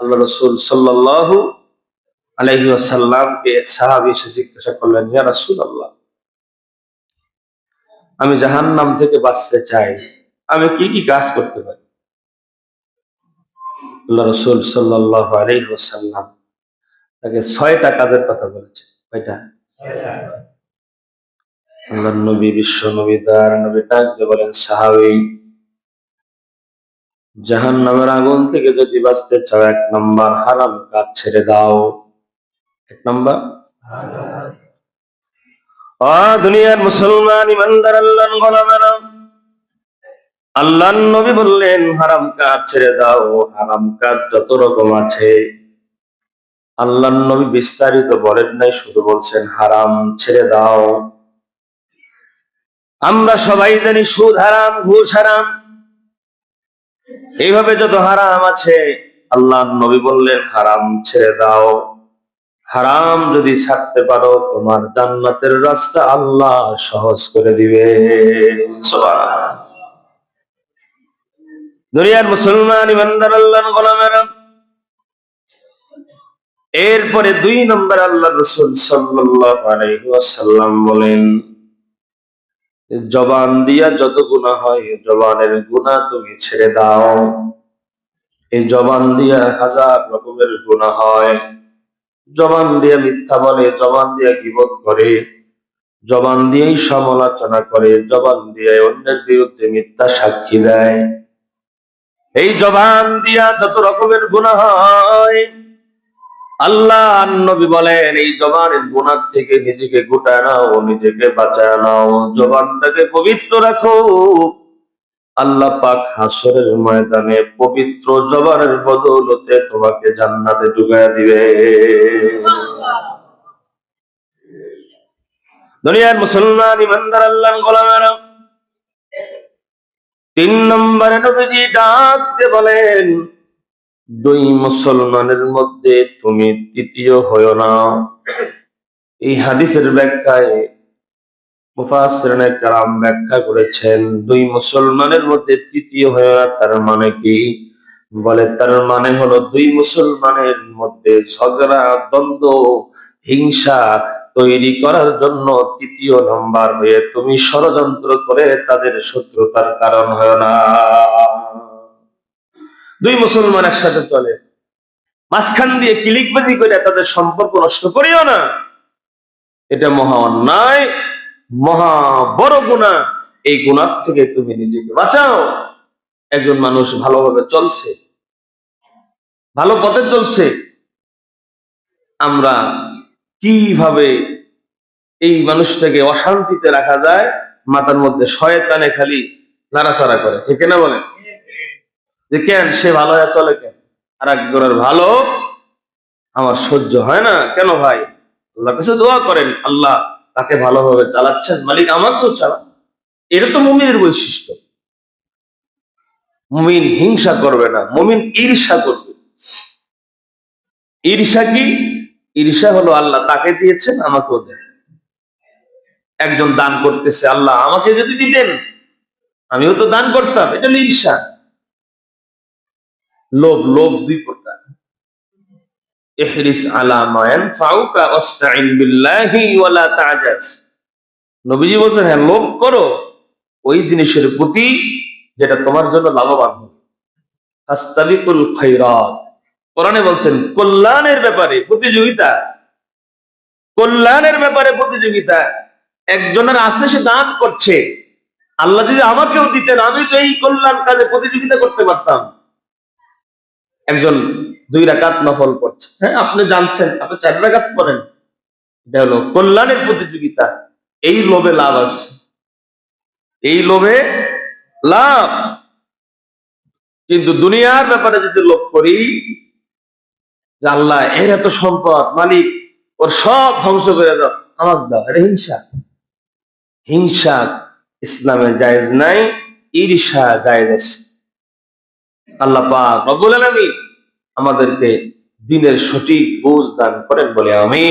আল্লাহ রসুল সাল্লাল্লাহু আলাইহি ওয়াসাল্লামকে এক সাহাবী এসে জিজ্ঞাসা করলেন, ইয়া রাসূল আল্লাহ আমি জাহান্নাম থেকে বাঁচতে চাই, আমি কি কি কাজ করতে পারি? আল্লাহ রসুল সাল্লাল্লাহু আলাইহি ওয়াসাল্লাম তাকে ছয়টা কাজের কথা বলেছে কয়টা? আল্লাহ নবী, বিশ্ব নবী, তার নবী ডাকতে বলেন, সাহাবী জাহান নামের আগুন থেকে যদি বাঁচতে চাও, এক নম্বর হারাম কাজ ছেড়ে দাও। এক নম্বর দুনিয়ার মুসলমান ইমানদার আল্লাহ গোলামেরা। আল্লাহ নবী বললেন, হারাম কাজ ছেড়ে দাও, হারাম কাজ যত রকম আছে। আল্লাহ নবী বিস্তারিত বলেন নাই, শুধু বলছেন, হারাম ছেড়ে দাও। আমরা সবাই জানি, সুদ হারাম, ঘুষ হারাম। এইভাবে যত হারাম আছে, আল্লাহ নবী বললেন, হারাম ছেড়ে দাও। হারাম যদি ছাড়তে পারো, তোমার জান্নাতের রাস্তা আল্লাহ সহজ করে দিবে। দুনিয়ার মুসলমান, ইমানদার আল্লাহ গোলামেরা। এরপরে দুই নম্বর আল্লাহ রসুল আলাইহি বলেন জবান দিয়া যত গুনাহ হয় জবানের গুনাহ তুমি ছেড়ে দাও। এই জবান দিয়া হাজার রকমের গুনাহ হয়। জবান দিয়ে মিথ্যা বলে, জবান দিয়ে গিবত করে, জবান দিয়েই সমালোচনা করে, জবান দিয়ে অন্যের বিরুদ্ধে মিথ্যা সাক্ষী দেয়। এই জবান দিয়া যত রকমের গুনাহ হয় আল্লাহ নবী বলেন, এই জবানের গুণার থেকে নিজেকে গোটায় নাও, নিজেকে বাঁচায় নাও। জবানটাকে পবিত্র রাখো। আল্লাহ পাক হাসরের ময়দানে পবিত্র জবানের বদৌলতে তোমাকে জান্নাতে ঢুকায় দিবে। দুনিয়ার মুসলমান, ইমানদার আল্লাহ গোলামেরা। তিন নম্বরে নবীজি ডাক দিয়ে বলেন দুই মুসলমানের মধ্যে তুমি তৃতীয় হও না। এই হাদিসের ব্যাখ্যায় কেরাম ব্যাখ্যা করেছেন, দুই মুসলমানের মধ্যে তৃতীয় তার মানে কি? বলে, তার মানে হলো দুই মুসলমানের মধ্যে ঝগড়া, দ্বন্দ্ব, হিংসা তৈরি করার জন্য তৃতীয় নম্বর হয়ে তুমি ষড়যন্ত্র করে তাদের শত্রুতার কারণ হয় না। দুই মুসলমান একসাথে চলে। মাঝখান দিয়ে কিলিকবাজি করে তাদের সম্পর্ক নষ্ট করিও না। এটা মহা অন্যায়, মহা বড় গুণা এই গুণার থেকে তুমি নিজেকে বাঁচাও। একজন মানুষ ভালোভাবে চলছে, ভালো পথে চলছে। আমরা কীভাবে এই মানুষটাকে অশান্তিতে রাখা যায়? মাথার মধ্যে শয়তানে খালি নাড়াচাড়া করে, ঠিক না বলেন? যে কেন সে ভালো হয়ে চলে কেন? আর একজনের ভালো আমার সহ্য হয় না। কেন ভাই? আল্লাহ কাছে দোয়া করেন, আল্লাহ তাকে ভালোভাবে চালাচ্ছেন, মালিক আমাকেও চালান। এটা তো মুমিনের বৈশিষ্ট্য। মুমিন হিংসা করবে না, মুমিন ঈর্ষা করবে। ঈর্ষা কি? ঈর্ষা হলো আল্লাহ তাকে দিয়েছেন, আমাকেও দেন। একজন দান করতেছে, আল্লাহ আমাকে যদি দিতেন, আমিও তো দান করতাম, এটা ঈর্ষা। লোভ লোভ দুই প্রকার। ইহরিস আলা মা ইয়ানফাউকা ওয়াস্তাইন বিল্লাহি ওয়ালা নবীজি হ্যাঁ লোভ করো, ওই জিনিসের প্রতি যেটা তোমার জন্য লাভবান হবে। আস্তাবিকুল কোরআনে বলছেন, কল্যাণের ব্যাপারে প্রতিযোগিতা। কল্যাণের ব্যাপারে প্রতিযোগিতা। একজনের আছে, সে দান করছে। আল্লাহ যদি আমাকেও দিতেন, আমি তো এই কল্যাণ কাজে প্রতিযোগিতা করতে পারতাম। একজন দুই রাকাত নফল করছে। হ্যাঁ আপনি জানছেন, আপনি চার রাকাত করেন এটা হলো কল্যাণের প্রতিযোগিতা। এই লোভে লাভ আছে। এই লোভে লাভ। কিন্তু দুনিয়ার ব্যাপারে যদি লোভ করি, যে আল্লাহ, এর এত সম্পদ, মালিক, ওর সব ধ্বংস করে দাও। আমার দাও, এটা হিংসা। হিংসা ইসলামে জায়েজ নাই, ঈর্ষা জায়েজ আছে। আল্লাহ পাক রব্বুল আমাদেরকে দিনের সঠিক বুঝ দান করেন বলে আমি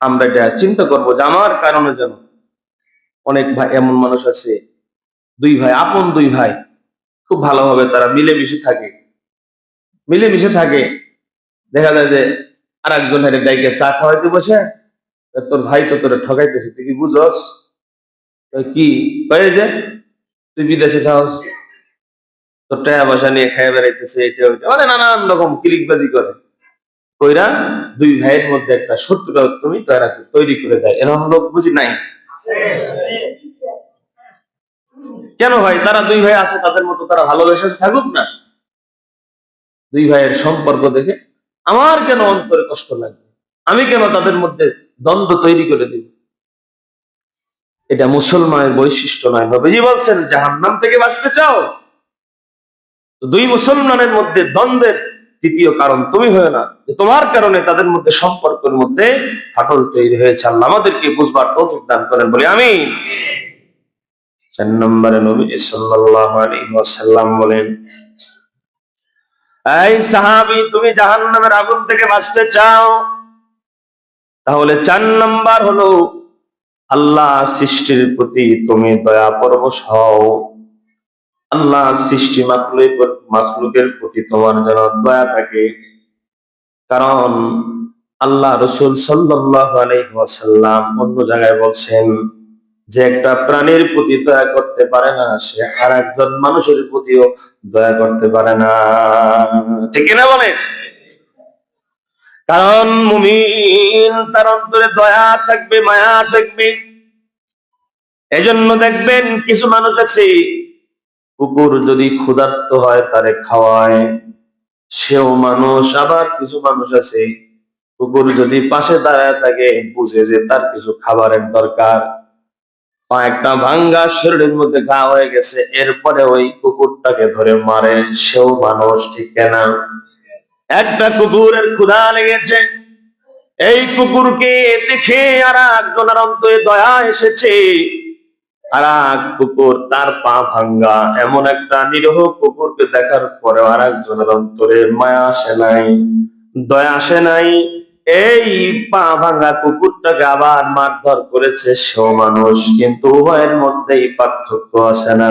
আমরা এটা চিন্তা করব যে আমার কারণে যেন অনেক ভাই এমন মানুষ আছে, দুই ভাই, আপন দুই ভাই, খুব ভালোভাবে তারা মিলেমিশে থাকে। মিলেমিশে থাকে। দেখা যায় যে আর একজন হেরে গাইকে চা খাওয়াইতে বসে তোর ভাই তো তোরা ঠকাইতেছে, তুই কি বুঝস? কি? যে, তুই বিদেশে খাওয়াস তোর টাকা পয়সা নিয়ে খাইয়া বেড়াইতেছে এটা ওইটা। মানে নানান রকম কিলিকবাজি করে। কইরা দুই ভাইয়ের মধ্যে একটা শত্রুতা তুমি তৈরি করে দেয় এরকম লোক বুঝি নাই? কেন ভাই? তারা দুই ভাই আছে, তাদের মতো তারা ভালোবেসে থাকুক না। দুই ভাইয়ের সম্পর্ক দেখে আমার কেন অন্তরে কষ্ট লাগবে? আমি কেন তাদের মধ্যে দ্বন্দ্ব তৈরি করে দিব? এটা মুসলমানের বৈশিষ্ট্য নয়। নবীজি বলছেন, জাহান্নাম থেকে বাঁচতে চাও? তো দুই মুসলমানের মধ্যে দ্বন্দ্বের তৃতীয় কারণ তুমি হয়ে না তোমার কারণে তাদের মধ্যে সম্পর্কের মধ্যে ফাটল তৈরি হয়েছে। আল্লাহ আমাদেরকে বুঝবার তৌফিক দান করেন, বলি আমি জাহান্নামের আগুন থেকে বাঁচতে চাও? তাহলে চার নাম্বার হলো, আল্লাহ সৃষ্টির প্রতি তুমি দয়া পরবশ হও। আল্লাহ সৃষ্টি মাখলুক মাখলুকের প্রতি তোমার যেন দয়া থাকে। কারণ আল্লাহ রসুল আলাইহি অন্য জায়গায় বলছেন যে একটা প্রাণীর প্রতি দয়া করতে পারে না, সে আর একজন মানুষের প্রতিও দয়া করতে পারে না। ঠিক না বলে কারণ মুমিন তার অন্তরে দয়া থাকবে, মায়া থাকবে। এজন্য দেখবেন কিছু মানুষ আছে কুকুর যদি ক্ষুধার্ত হয় তারে খাওয়ায়। সেও মানুষ, আবার কিছু মানুষ আছে, কুকুর যদি পাশে দাঁড়ায় থাকে, বুঝে যে তার কিছু খাবারের দরকার। একটা ভাঙ্গা শরীরের মধ্যে ঘা হয়ে গেছে, এরপরে ওই কুকুরটাকে ধরে মারে, সেও মানুষ, ঠিক না? একটা কুকুরের ক্ষুধা লেগেছে, এই কুকুরকে দেখে আর একজনের অন্তরে দয়া এসেছে। আর এক কুকুর তার পা ভাঙ্গা। এমন একটা নিরহ কুকুরকে দেখার পরে আর একজনের অন্তরে মায়া আসে নাই, দয়া আসে নাই। এই পা ভাঙা কুকুরটাকে আবার মারধর করেছে মানুষ, কিন্তু উভয়ের মধ্যেই পার্থক্য আছে না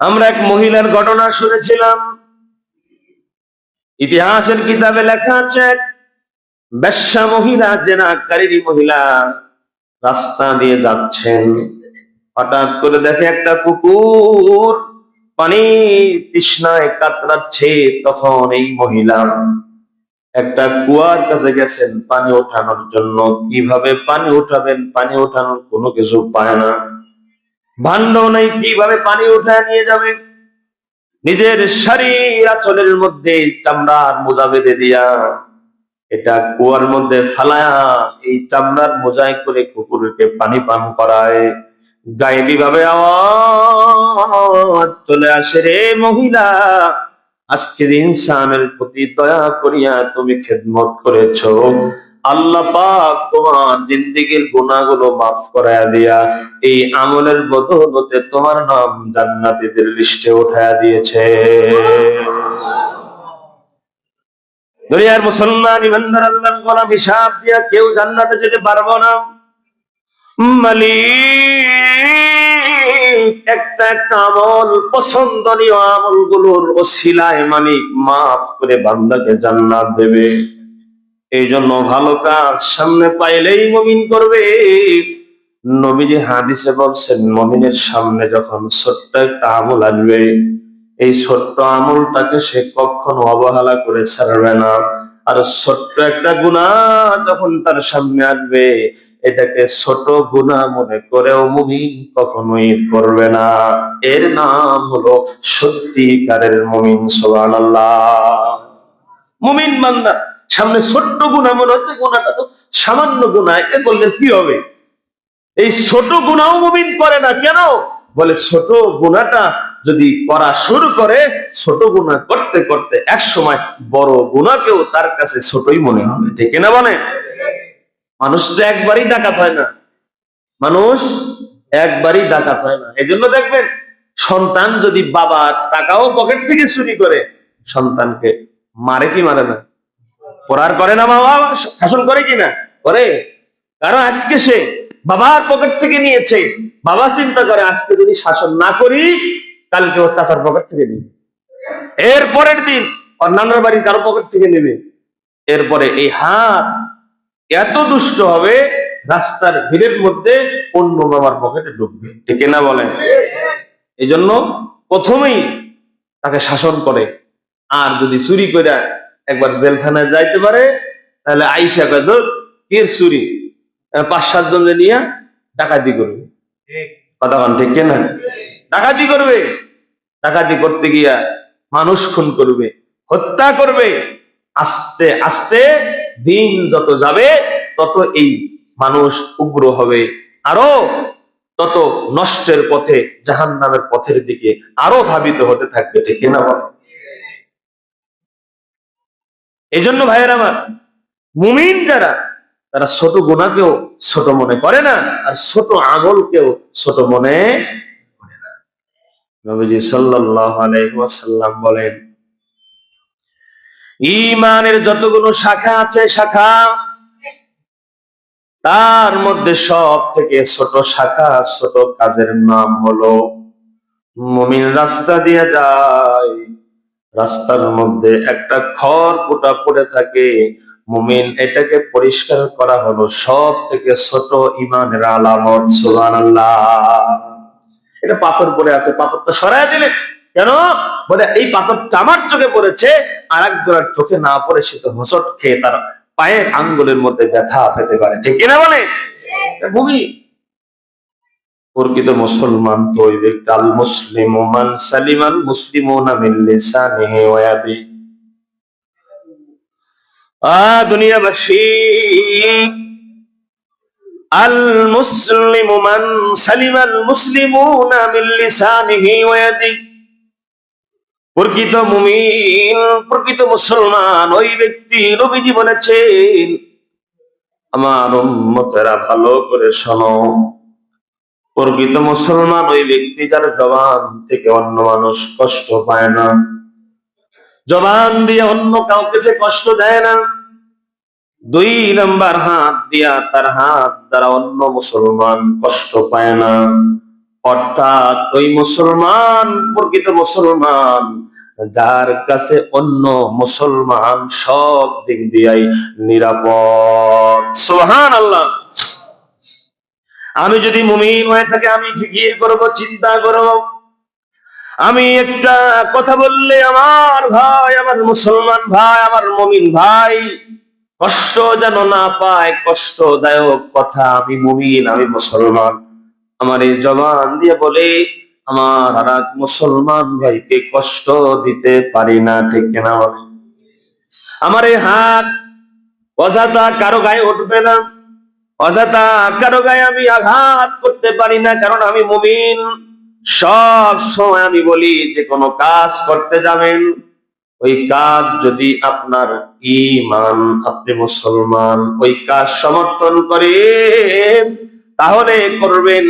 আমরা এক মহিলার ঘটনা শুনেছিলাম। ইতিহাসের কিতাবে লেখা আছে বেশ্যা মহিলা জেনাকারী মহিলা। রাস্তা দিয়ে যাচ্ছেন। হঠাৎ করে দেখে একটা কুকুর পানি তৃষ্ণায় কাতরাচ্ছে। তখন এই মহিলা একটা কুয়ার কাছে গেছেন পানি ওঠানোর জন্য। কীভাবে পানি উঠাবেন? পানি ওঠানোর কোনো কিছু পায় না। ভাণ্ড নেই, কীভাবে পানি উঠায় নিয়ে যাবে? নিজের শরীর আচলের মধ্যে চামড়ার মোজা বেঁধে দিয়া এটা কুয়ার মধ্যে ফালায়া, এই চামড়ার মোজায় করে কুকুরকে পানি পান করায়। গায়েবী ভাবে আওয়াজ চলে আসে রে মহিলা আজকের ইনসানের প্রতি দয়া করিয়া তুমি খেদমত করেছ। আল্লাহ পাক তোমার জিন্দিগির গুণাগুলো মাফ করায়া দিয়া, এই আমলের বদৌলতে তোমার নাম জান্নাতীদের লিস্টে উঠায়া দিয়েছে। দুনিয়ার মুসলমান ইমানদার আল্লাহর গোলাম হিসাব দিয়া কেউ জান্নাতে যেতে পারব না। মালিক, একটা একটা আমল, পছন্দনীয় আমলগুলোর ওসিলায় মালিক মাফ করে বান্দাকে জান্নাত দেবে। এই জন্য ভালো কাজ সামনে পাইলেই মমিন করবে। নবীজি হাদিসে বলছেন, মমিনের সামনে যখন ছোট্ট একটা আমল আসবে এই ছোট্ট আমলটাকে সে কখনো অবহেলা করে ছাড়বে না। আর ছোট্ট একটা গুণা যখন তার সামনে আসবে, এটাকে ছোট গুণা মনে করেও মুমিন কখনোই করবে না। এর নাম হলো সত্যিকারের মুমিন, সুবহানাল্লাহ। মুমিন বান্দা, সামনে ছোট্ট গুণা মনে হচ্ছে, গুণাটা তো সামান্য গুণা, এ করলে কি হবে? এই ছোট গুণাও মুমিন করে না, কেন? বলে ছোট গুণাটা যদি করা শুরু করে, ছোট গুণা করতে করতে এক সময় বড় গুণাকেও তার কাছে ছোটই মনে হবে। ঠিক না বলে? মানুষ তো একবারই ডাকাত হয় না। মানুষ একবারই ডাকাত হয় না। এই জন্য দেখবেন, সন্তান যদি বাবার টাকাও পকেট থেকে চুরি করে, সন্তানকে মারে কি মারে না? পড়ার করে না বাবা শাসন করে কিনা করে। কারণ আজকে সে বাবার পকেট থেকে নিয়েছে। বাবা চিন্তা করে, আজকে যদি শাসন না করি, কালকে ওর চাচার পকেট থেকে নিবে। এর পরের দিন ওর নানার বাড়ির কারও পকেট থেকে নেবে। এরপরে এই হাত এত দুষ্ট হবে, রাস্তার ভিড়ের মধ্যে অন্য বাবার পকেটে ঢুকবে। ঠিক না বলেন? এই জন্য প্রথমেই তাকে শাসন করে। আর যদি চুরি করে একবার জেলখানায় যাইতে পারে, তাহলে আইসা কে চুরি? পাঁচ সাতজন নিয়ে ডাকাতি করবে। কথা কন ঠিক না ডাকাতি করবে। ডাকাতি করতে গিয়া মানুষ খুন করবে হত্যা করবে। আস্তে আস্তে দিন যত যাবে তত এই মানুষ উগ্র হবে। আরও তত নষ্টের পথে জাহান নামের পথের দিকে আরও ধাবিত হতে থাকবে ঠিক না বলে? এই জন্য ভাইয়ের আমার মুমিন যারা তারা ছোট গুণাকেও ছোট মনে করে না, আর ছোট আমলকেও ছোট মনে করে না। বলেন, ইমানের যতগুলো শাখা আছে শাখা, তার মধ্যে সব থেকে ছোট শাখা, ছোট কাজের নাম হলো মুমিন রাস্তা দিয়ে যায়। রাস্তার মধ্যে একটা খড় পোটা পড়ে থাকে মুমিন, এটাকে পরিষ্কার করা হলো সব থেকে ছোট ইমানের আলামত, সুবহানাল্লাহ। এটা পাথর পড়ে আছে, পাথরটা সরাই দিলে কেন? বলে, এই পাথরটা আমার চোখে পড়েছে আর একজনের চোখে না পড়ে সে তো হোঁচট খেয়ে তার পায়ের আঙ্গুলের মধ্যে ব্যথা পেতে পারে। ঠিক কিনা বলে? ভূমি প্রকৃত মুসলমান তো ওই ব্যক্তি আল মুসলিম মান সালিমান মুসলিম মিন লিসানিহি ওয়া ইয়াদি। আ প্রকৃত মুমিন, প্রকৃত মুসলমান ওই ব্যক্তি নবীজি বলেছেন, আমার উম্মতেরা ভালো করে শোনো। প্রকৃত মুসলমান ওই ব্যক্তি যার জবান থেকে অন্য মানুষ কষ্ট পায় না। জবান দিয়ে অন্য কাউকে সে কষ্ট দেয় না, দুই নাম্বার হাত দিয়া তার হাত দ্বারা অন্য মুসলমান কষ্ট পায় না। অর্থাৎ ওই মুসলমান, প্রকৃত মুসলমান, যার কাছে অন্য মুসলমান সব দিক দিয়াই নিরাপদ। সোহান আল্লাহ আমি যদি মুমিন হয়ে থাকি, আমি ফিকির করব, চিন্তা করব? আমি একটা কথা বললে আমার ভাই, আমার মুসলমান ভাই, আমার মুমিন ভাই, কষ্ট যেন না পায়, কষ্টদায়ক কথা, আমি মুমিন, আমি মুসলমান। আমার এই জবান দিয়ে বলে, আমার আর মুসলমান ভাইকে কষ্ট দিতে পারি না, ঠিক বলে? আমার এই হাত অযথা কারও গায়ে উঠবে না, অযথা কারও গায়ে আমি আঘাত করতে পারি না, কারণ আমি মুমিন। সব সময় আমি বলি যে কোনো কাজ করতে যাবেন, ওই কাজ যদি আপনার ইমান আপনি মুসলমান, ওই কাজ সমর্থন করে তাহলে করবেন।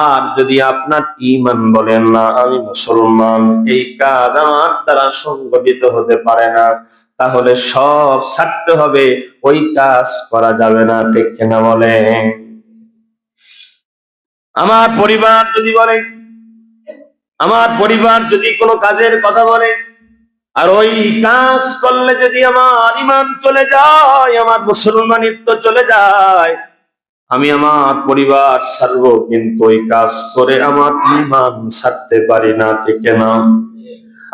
আর যদি আপনার ইমান বলেন না, আমি মুসলমান, এই কাজ আমার দ্বারা সংগঠিত হতে পারে না, তাহলে সব ছাড়তে হবে, ওই কাজ করা যাবে না, ঠিক কিনা বলে আমার পরিবার যদি বলে আমার পরিবার যদি কোনো কাজের কথা বলে, আর ওই কাজ করলে যদি আমার ইমান চলে যায়, আমার মুসলমানিত্ব চলে যায়, আমি আমার পরিবার ছাড়বো, কিন্তু ওই কাজ করে আমার ইমান সারতে পারি না, ঠিক না?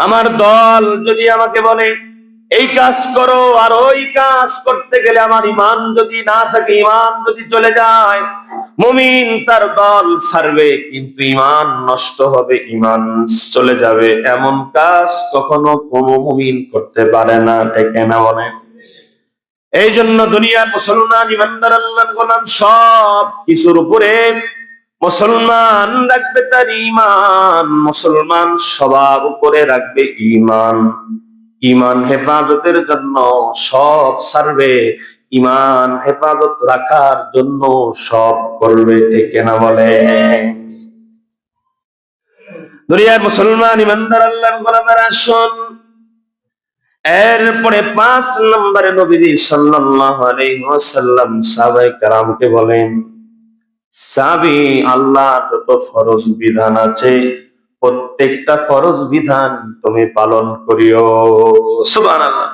আমার দল যদি আমাকে বলে, এই কাজ করো, আর ওই কাজ করতে গেলে আমার ইমান যদি না থাকে ইমান যদি চলে যায় মুমিন তার দল ছাড়বে, কিন্তু ইমান নষ্ট হবে ইমান চলে যাবে। এমন কাজ কখনো কোনো মুমিন করতে পারে না ডেকে না বলে? এই জন্য দুনিয়ার মুসলমান, ইমানদার, আল্লাহর গোলাম সব কিছুর উপরে মুসলমান রাখবে তার ইমান মুসলমান সবার উপরে রাখবে ইমান ইমান হেফাজতের জন্য সব সারবে ইমান হেফাজত রাখার জন্য সব করবে, ঠিক বলে? দুনিয়ার মুসলমান ইমানদার আল্লাহর গোলামের আসন। এরপরে পাঁচ নম্বরে নবীজি সাল্লাল্লাহু আলাইহি ওয়াসাল্লাম সাহাবায়ে বলেন সাবি আল্লাহ যত ফরজ বিধান আছে, প্রত্যেকটা ফরজ বিধান তুমি পালন করিও। সুবহানাল্লাহ।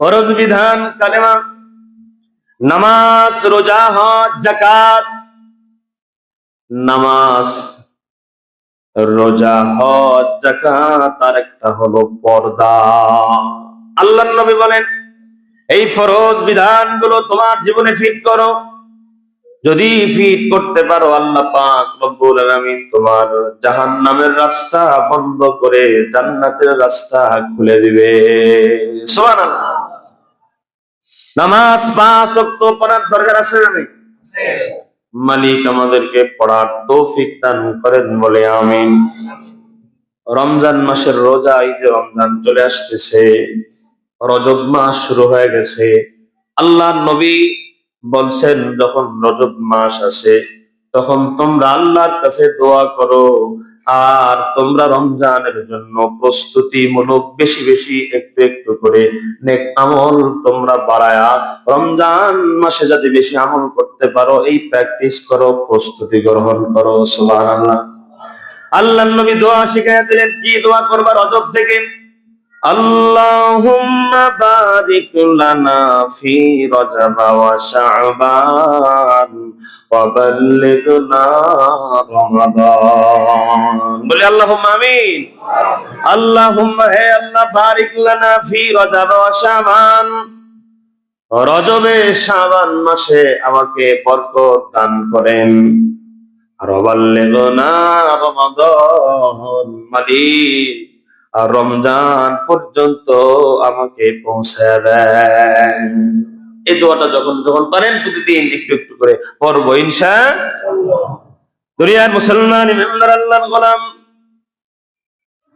ফরজ বিধান কালেমা। নামাজ, রোজা, হজ জাকাত নামাজ, রোজা, হজ জাকাত আর একটা হলো পর্দা। আল্লাহ নবী বলেন, এই ফরজ বিধানগুলো তোমার জীবনে ফিট করো। যদি ফিট করতে পারো, আল্লাহ পাক রব্বুল আলামিন তোমার জাহান্নামের রাস্তা বন্ধ করে জান্নাতের রাস্তা খুলে দিবে। সুবহানাল্লাহ। নামাজ পাঁচ ওয়াক্ত পড়ার দরকার আছে না? মালিক আমাদেরকে পড়ার তৌফিক দান করেন বলে আমিন। রমজান মাসের রোজা, ঈদে রমজান চলে আসতেছে। রজব মাস শুরু হয়ে গেছে। আল্লাহ নবী বলছেন, যখন রজব মাস আসে, তখন তোমরা আল্লাহর কাছে দোয়া করো। আর তোমরা রমজানের জন্য প্রস্তুতি মূলক বেশি বেশি একটু একটু করে নেক আমল তোমরা বাড়ায়া রমজান মাসে যাতে বেশি আমল করতে পারো, এই প্র্যাকটিস করো, প্রস্তুতি গ্রহণ করো, সুবহানাল্লাহ। আল্লাহ নবী দোয়া শিখাইয়া দিলেন, কি দোয়া করবার অজব থেকে? লানা ফি রজব ওয়া শাবান ওয়া বাল্লিগনা রমাদান। বলি আল্লাহুম্মা আমিন। আল্লাহুম্মা হে আল্লাহ, বারিক ফি রজব ওয়া রজবে শাবান মাসে আমাকে বরকত দান করেন। আর রমাদান, মালিক। রমজান পর্যন্ত আমাকে পৌঁছায় দেন এই দোয়াটা যখন যখন পারেন, প্রতিদিন একটু একটু করে পড়ব, ইনশা দুনিয়ার মুসলমান ইমানদার আল্লাহর গোলাম।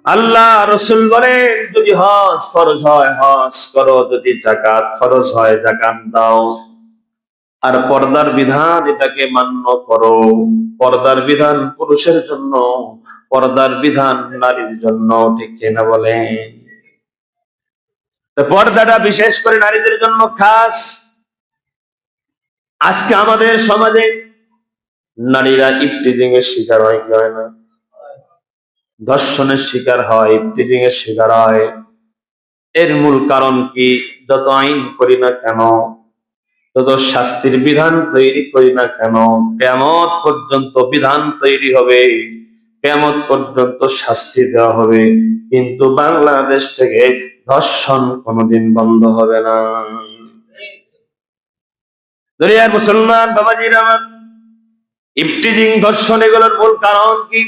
আল্লাহ রসুল বলেন, যদি হজ ফরজ হয়, হজ করো। যদি জাকাত ফরজ হয় জাকাত দাও। আর পর্দার বিধান এটাকে মান্য করো। পর্দার বিধান পুরুষের জন্য পর্দার বিধান নারীর জন্য, ঠিক কিনা বলেন পর্দাটা বিশেষ করে নারীদের জন্য খাস। আজকে আমাদের সমাজে নারীরা ইফটিজিং এর শিকার হয় কি হয় না? ধর্ষণের শিকার হয় ইফটিজিং এর শিকার হয়। এর মূল কারণ কি? যত আইন করি না কেন তত শাস্তির বিধান তৈরি করি না কেন কেমন পর্যন্ত বিধান তৈরি হবে। কেমত পর্যন্ত শাস্তি দেওয়া হবে। কিন্তু বাংলাদেশ থেকে ধর্ষণ কোনোদিন বন্ধ হবে না। দুনিয়ার মুসলমান বাবাজির আমার, ইফটিজিং ধর্ষণ এগুলোর মূল কারণ কি?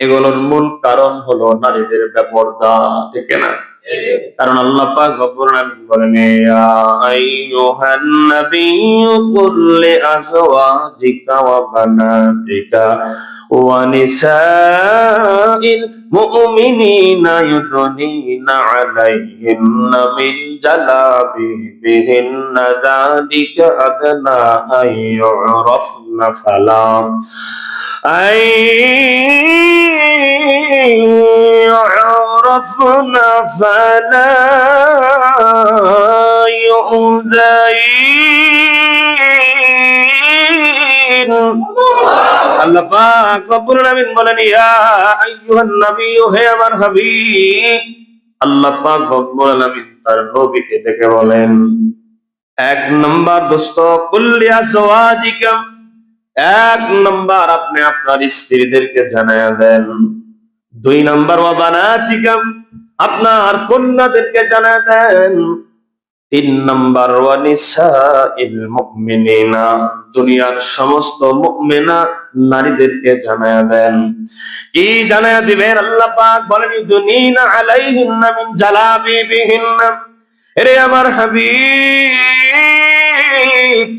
এগুলোর মূল কারণ হলো নারীদের বেপরদা ঠিক না। কারণ আল্লাহ পাক বলেন, ইয়া আইয়ুহান নাবিয়্যু কুল লিআজওয়াজিকা ওয়া বানাতিকা ওয়া নিসাইল মুমিনিনা ইউদনিনা জালাবিবিহিন্না যালিকা আদনা ফালা يعرفن فلا يؤذين আল্লাহ পাক রব্বুল আলামিন বলেন ইয়া আইয়ুহান নাবিয়্যু হে আমার হাবিব আল্লাহ পাক রব্বুল আলামিন তার নবীকে ডেকে বলেন এক নাম্বার দোস্ত কুল্লি আজওয়াজিকা এক নাম্বার আপনি আপনার স্ত্রীদেরকে জানায়া দেন দুই নাম্বার আপনার কন্যাদেরকে জানা দেন তিন নাম্বার দুনিয়ার সমস্ত নারীদেরকে দেন। কি দিবেন? আমার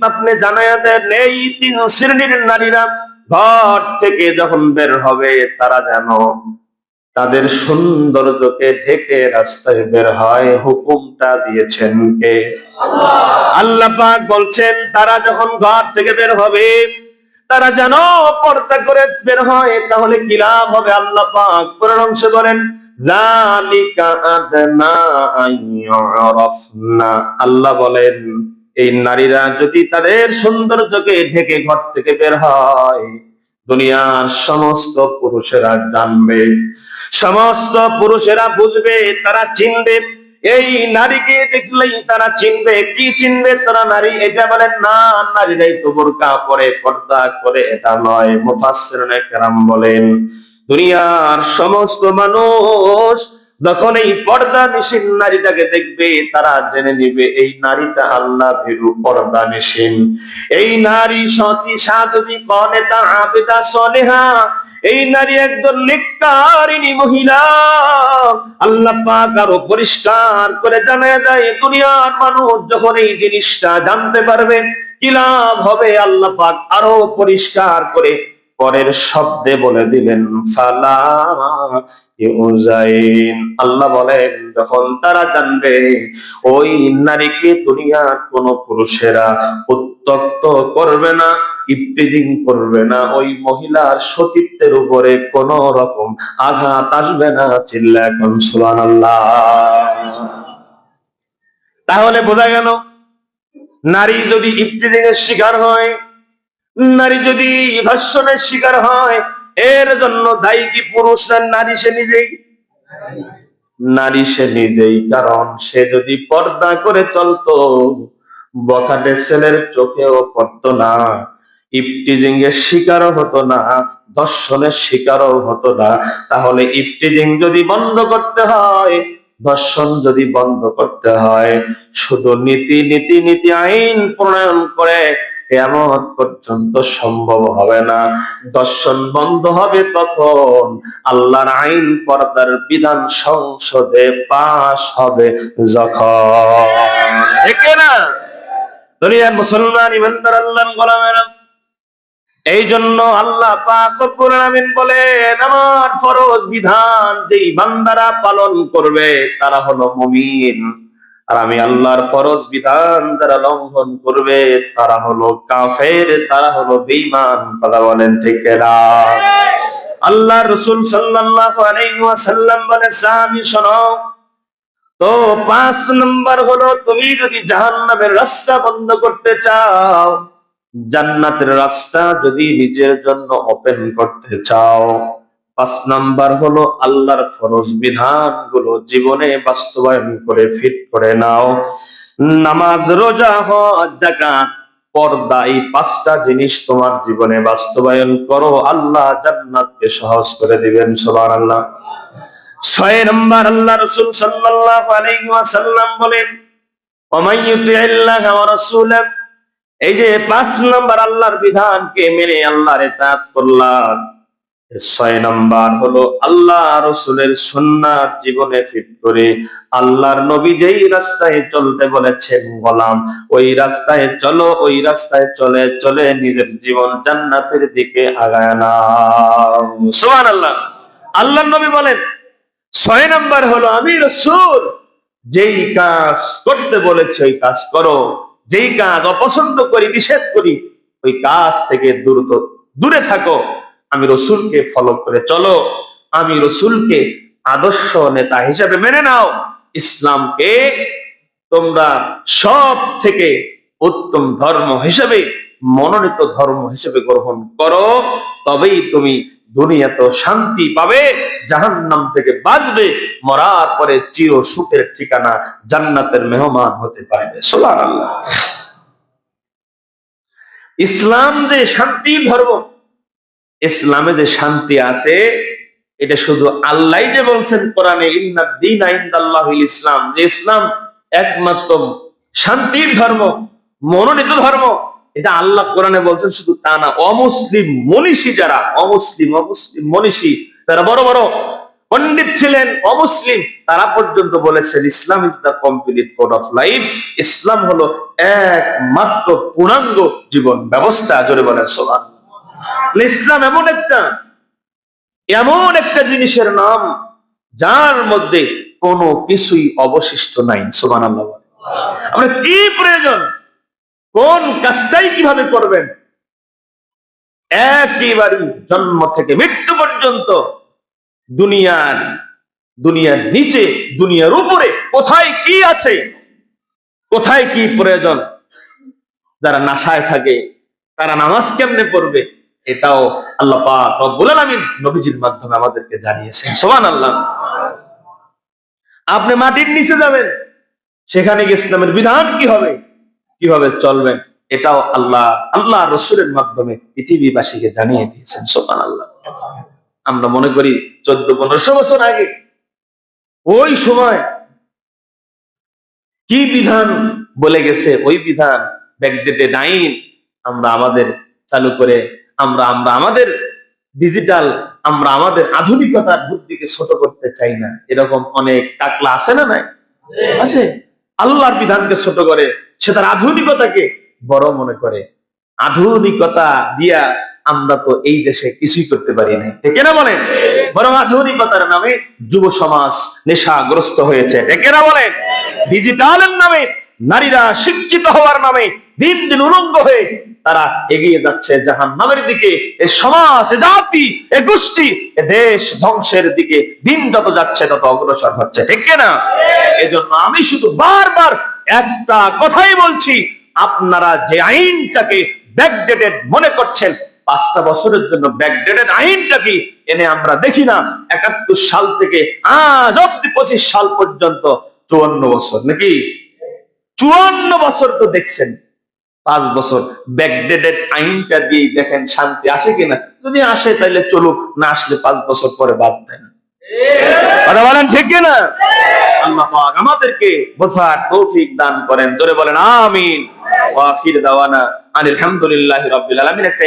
আপনি জানায়া দেন, এই তিন শ্রেণির নারীরা ঘর থেকে যখন বের হবে, তারা যেন তাদের সৌন্দর্যকে ঢেকে রাস্তায় বের হয়, হুকুমটা দিয়েছেন কে? আল্লাহ পাক বলছেন, তারা যখন ঘর থেকে বের হবে, তারা যেন পর্দা করে বের হয়, তাহলে কি লাভ হবে? আল্লাহ পাক পুরো অংশে বলেন আল্লাহ বলেন, এই নারীরা যদি তাদের সৌন্দর্যকে ঢেকে ঘর থেকে বের হয়, দুনিয়ার সমস্ত পুরুষেরা জানবে সমস্ত পুরুষেরা বুঝবে, তারা চিনবে। এই নারীকে দেখলেই তারা চিনবে। কি চিনবে? তারা নারী এটা বলেন না, নারীরাই তো বোরকা পরে, পর্দা করে, এটা নয়। মুফাসসিরুনে কেরাম বলেন, দুনিয়ার সমস্ত মানুষ যখন এই পর্দা নিশীন নারীটাকে দেখবে, তারা জেনে নিবে, এই নারীটা আল্লাহ ভীরু পর্দা নিশীন এই নারী সতী সাধবী কনেতা আবেদা সলেহা এই নারী একজন নিকারিনী মহিলা। আল্লাহ পাক আরও পরিষ্কার করে জানা যায় দুনিয়ার মানুষ যখন এই জিনিসটা জানতে পারবে, কি লাভ হবে? আল্লাহ পাক আরও পরিষ্কার করে পরের শব্দে বলে দিলেন আল্লাহ বলেন, যখন তারা জানবে ওই নারীকে দুনিয়ার কোন পুরুষেরা উত্তক্ত করবে না করবে না, ওই মহিলার সতীত্বের উপরে কোন রকম আঘাত আসবে না। চিল্লা এখন, সুবহানাল্লাহ। তাহলে বোঝা গেল, নারী যদি ইফতিজিং এর শিকার হয় নারী যদি ধর্ষণের শিকার হয়, এর জন্য দায়ী কি পুরুষ না নারী সে নিজেই? নারী সে নিজেই, কারণ সে যদি পর্দা করে চলতো, বখাটে ছেলের চোখেও পড়তো না, ইফটিজিং এর শিকারও হতো না, ধর্ষণের শিকারও হতো না। তাহলে ইফটিজিং যদি বন্ধ করতে হয়, ধর্ষণ যদি বন্ধ করতে হয়, শুধু নীতি নীতি নীতি, আইন প্রণয়ন করে কেয়ামত পর্যন্ত সম্ভব হবে না। দর্শন বন্ধ হবে তখন। আল্লাহর আইন পর্দার বিধান সংসদে পাশ হবে যখন। দুনিয়ার মুসলমান, ইমানদার গোলামেরা। এই জন্য আল্লাহ বলেন, আমার ফরজ বিধান যেই বান্দারা পালন করবে, তারা হলো মুমিন। আর আমি আল্লাহর ফরজ বিধান যারা লঙ্ঘন করবে, তারা হলো কাফের, তারা হলো বেঈমান, কথা বলেন ঠিক না আল্লাহ রসুল সাল্লাল্লাহু আলাইহি ওয়াসাল্লাম বলে, সাহাবী, শোনো, তো পাঁচ নম্বর হলো, তুমি যদি জাহান্নামের রাস্তা বন্ধ করতে চাও, জান্নাতের রাস্তা যদি নিজের জন্য ওপেন করতে চাও পাঁচ নাম্বার হলো আল্লাহর ফরজ বিধানগুলো জীবনে বাস্তবায়ন করে ফিট করে নাও। নামাজ, রোজা, হজ পর্দা, এই পাঁচটা জিনিস তোমার জীবনে বাস্তবায়ন করো। আল্লাহ জান্নাতকে সহজ করে দিবেন, সুবহানাল্লাহ। ছয় নম্বর, আল্লাহ রসুল সাল্লাল্লাহু আলাইহি ওয়াসাল্লাম বলেন এই যে পাঁচ নম্বর আল্লাহর বিধানকে মেনে আল্লাহর ইতাআত করলাম। ছয় নাম্বার হলো আল্লাহ রসুলের সুন্নাত জীবনে ফিট করে। আল্লাহর নবী যেই রাস্তায় চলতে বলেছেন, গোলাম, ওই রাস্তায় চলো, ওই রাস্তায় চলে চলে নিজের জীবন জান্নাতের দিকে আগায় না আল্লাহ আল্লাহর নবী বলেন, ছয় নাম্বার হলো, আমি রসুল, যেই কাজ করতে বলেছে, ওই কাজ করো। যেই কাজ অপছন্দ করি, নিষেধ করি, ওই কাজ থেকে দূরত দূরে থাকো। আমি রসুলকে ফলো করে চলো। আমি রসুলকে আদর্শ নেতা হিসাবে মেনে নাও। ইসলামকে তোমরা সব থেকে উত্তম ধর্ম হিসেবে, মনোনীত ধর্ম হিসেবে গ্রহণ করো। তবেই তুমি দুনিয়াতে শান্তি পাবে, জাহান্নাম থেকে বাঁচবে, মরার পরে চির সুখের ঠিকানা জান্নাতের মেহমান হতে পারবে। সুবহানাল্লাহ। ইসলাম যে শান্তি ধর্ম ইসলামে যে শান্তি আছে, এটা শুধু আল্লাহ যে বলছেন কোরআনে ইসলাম যে ইসলাম একমাত্র শান্তির ধর্ম, মনোনীত ধর্ম, এটা আল্লাহ কোরআনে বলছেন শুধু তা না, অমুসলিম মনীষী যারা, অমুসলিম অমুসলিম মনীষী, তারা বড় বড় পণ্ডিত ছিলেন, অমুসলিম, তারা পর্যন্ত বলেছেন, Islam is the complete code of life ইসলাম হলো একমাত্র পূর্ণাঙ্গ জীবন ব্যবস্থা, জোরে বলেন সোলান ইসলাম এমন একটা এমন একটা জিনিসের নাম যার মধ্যে কোনো কিছুই অবশিষ্ট নাই সোমান আমরা কি প্রয়োজন? কোন কাজটাই কীভাবে করবেন? একেবারেই জন্ম থেকে মৃত্যু পর্যন্ত দুনিয়ার দুনিয়ার নিচে, দুনিয়ার উপরে কোথায় কি আছে, কোথায় কি প্রয়োজন? যারা নাসায় থাকে, তারা নামাজ কেমনে পড়বে? এটাও আল্লাহ পাক রব্বুল আলামিন নবীজির মাধ্যমে আমাদেরকে জানিয়েছেন। সুবহানাল্লাহ। আপনি মাটির নিচে যাবেন, সেখানে গিয়ে ইসলামের বিধান কি হবে? কীভাবে চলবেন? এটাও আল্লাহ আল্লাহ রসুলের মাধ্যমে পৃথিবীবাসীকে জানিয়ে দিয়েছেন সোপান আল্লাহ আমরা মনে করি চোদ্দ, পনেরোশো বছর আগে ওই সময় কি বিধান বলে গেছে? ওই বিধান ব্যাকডেটেড আইন আমরা আমাদের চালু করে আমরা আমরা আমাদের ডিজিটাল আমরা আমাদের আধুনিকতার বুদ্ধিকে ছোট করতে চাই না। এরকম অনেক টাকলা আছে না নাই? আছে। আল্লাহর বিধানকে ছোট করে, সে তার আধুনিকতাকে বড় মনে করে। আধুনিকতা দিয়া আমরা তো এই দেশে কিছুই করতে পারি নাই। ঠিক না বলেন? বরং আধুনিকতার নামে যুব সমাজ নেশাগ্রস্ত হয়েছে। ঠিক না বলেন? ডিজিটালের নামে নারীরা শিক্ষিত হওয়ার নামে দিন দিন উলঙ্গ হয়ে তারা এগিয়ে যাচ্ছে জাহান নামের দিকে। এ সমাজ, এ জাতি, এ গোষ্ঠী, এ দেশ ধ্বংসের দিকে দিন যত যাচ্ছে তত অগ্রসর হচ্ছে। ঠিক না এজন্য আমি শুধু বারবার একটা কথাই বলছি, আপনারা যে আইনটাকে ব্যাকডেটেড মনে করছেন, পাঁচটা বছরের জন্য ব্যাকডেটেড আইনটা কি, এনে আমরা দেখি না। একাত্তর সাল থেকে আজ অব্দি পঁচিশ সাল পর্যন্ত চুয়ান্ন বছর, নাকি? চুয়ান্ন বছর তো দেখছেন। পাঁচ বছর ব্যাকডেটেড আইনটা দিয়ে দেখেন শান্তি আসে কিনা? যদি আসে তাহলে চলুক, না আসলে পাঁচ বছর পরে বাদ দেন। ঠিক কিনা? আমাদেরকে আমিন। আলহামদুলিল্লাহ রবিলাম আলামিন। একটা